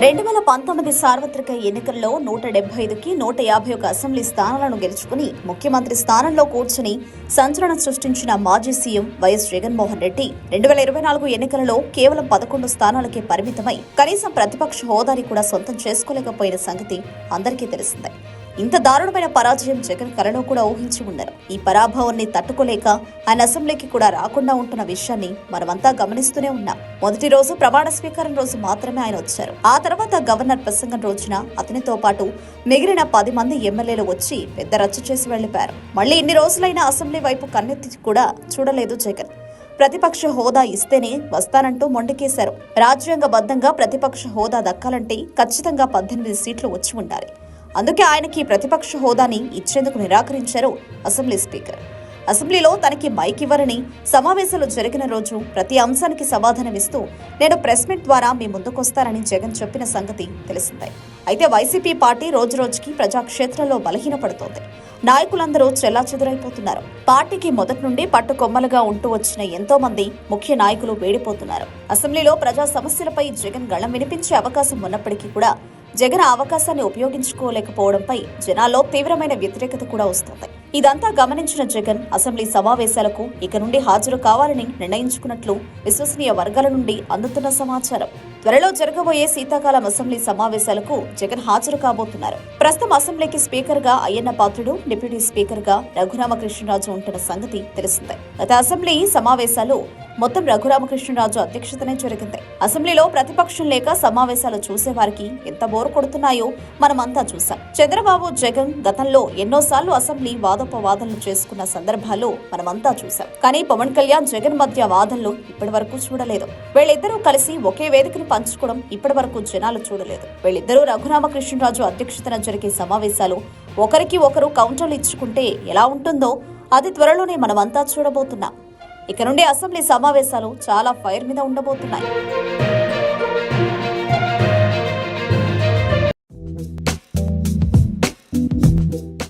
రెండు వేల పంతొమ్మిది సార్వత్రిక ఎన్నికల్లో నూట డెబ్బై ఐదుకి నూట యాభై ఒక అసెంబ్లీ స్థానాలను గెలుచుకుని ముఖ్యమంత్రి స్థానంలో కూర్చుని సంచలనం సృష్టించిన మాజీ సీఎం వైఎస్ జగన్మోహన్ రెడ్డి రెండు వేల ఇరవై నాలుగు ఎన్నికలలో కేవలం పదకొండు స్థానాలకే పరిమితమై కనీసం ప్రతిపక్ష హోదాని కూడా సొంతం చేసుకోలేకపోయిన సంగతి అందరికీ తెలిసిందే. ఇంత దారుణమైన పరాజయం జగన్ కలలో కూడా ఊహించి ఉండరు. ఈ పరాభవాన్ని తట్టుకోలేక ఆయన అసెంబ్లీకి కూడా రాకుండా ఉంటున్న విషయాన్ని మనమంతా గమనిస్తూనే ఉన్నాం. మొదటి రోజు ప్రమాణ స్వీకారం రోజు మాత్రమే ఆయన వచ్చారు. ఆ తర్వాత గవర్నర్ ప్రసంగం రోజున అతనితో పాటు మిగిలిన పది మంది ఎమ్మెల్యేలు వచ్చి పెద్ద రచ్చ చేసి వెళ్ళిపారు మళ్ళీ ఇన్ని రోజులైన అసెంబ్లీ వైపు కన్నెత్తి కూడా చూడలేదు జగన్. ప్రతిపక్ష హోదా ఇస్తేనే వస్తానంటూ మొండికేశారు. రాజ్యాంగబద్ధంగా ప్రతిపక్ష హోదా దక్కాలంటే ఖచ్చితంగా పద్దెనిమిది సీట్లు వచ్చి ఉండాలి. అందుకే ఆయనకి ప్రతిపక్ష హోదాని ఇచ్చేందుకు నిరాకరించారు అసెంబ్లీ స్పీకర్. అసెంబ్లీలో తనకి మైక్ ఇవ్వరని సమావేశాలు జరిగిన రోజు ప్రతి అంశానికి సమాధానమిస్తూ నేను ప్రెస్ మీట్ ద్వారా మీ ముందుకొస్తానని జగన్ చెప్పిన సంగతి తెలిసిందే. అయితే వైసీపీ పార్టీ రోజు రోజుకి ప్రజాక్షేత్రంలో బలహీనపడుతోంది. నాయకులందరూ చెల్లాచెదురైపోతున్నారు. పార్టీకి మొదటి నుండి పట్టుకొమ్మలుగా ఉంటూ వచ్చిన ఎంతో మంది ముఖ్య నాయకులు వేడిపోతున్నారు. అసెంబ్లీలో ప్రజా సమస్యలపై జగన్ గళం వినిపించే అవకాశం ఉన్నప్పటికీ కూడా జగన్ అవకాశాన్ని ఉపయోగించుకోలేకపోవడంపై జనాల్లో తీవ్రమైన వ్యతిరేకత కూడా వస్తోంది. ఇదంతా గమనించిన జగన్ అసెంబ్లీ సమావేశాలకు ఇక నుండి హాజరు కావాలని నిర్ణయించుకున్నట్లు విశ్వసనీయ వర్గాల నుండి అందుతున్న సమాచారం. త్వరలో జరగబోయే శీతాకాలం అసెంబ్లీ సమావేశాలకు జగన్ హాజరు కాబోతున్నారు. ప్రస్తుతం అసెంబ్లీకి స్పీకర్గా అయ్యన్న పాత్రుడు డిప్యూటీ స్పీకర్గా రఘురామకృష్ణరాజు ఉంటున్న సంగతి తెలిసిందే. గత అసెంబ్లీ సమావేశాలు మొత్తం రఘురామకృష్ణరాజు అధ్యక్షతనే జరిగింది. అసెంబ్లీలో ప్రతిపక్షం లేక సమావేశాలు చూసేవారికి ఎంత బోరు కొడుతున్నాయో మనమంతా చూసాం చంద్రబాబు జగన్ గతంలో ఎన్నోసార్లు అసెంబ్లీ వాదోపవాదనలు చేసుకున్న సందర్భాలు మనమంతా చూశాం. కానీ పవన్ కళ్యాణ్ జగన్ మధ్య వాదనలు ఇప్పటి వరకు చూడలేదు. వీళ్ళిద్దరూ కలిసి ఒకే వేదికను పంచుకోవడం ఇప్పటి వరకు జనాలు చూడలేదు. వీళ్ళిద్దరూ రఘురామకృష్ణరాజు అధ్యక్షతన జరిగే సమావేశాలు ఒకరికి ఒకరు కౌంటర్లు ఇచ్చుకుంటే ఎలా ఉంటుందో అది త్వరలోనే మనమంతా చూడబోతున్నాం. ఇక నుండి అసెంబ్లీ సమావేశాలు చాలా ఫైర్ మీద ఉండబోతున్నాయి.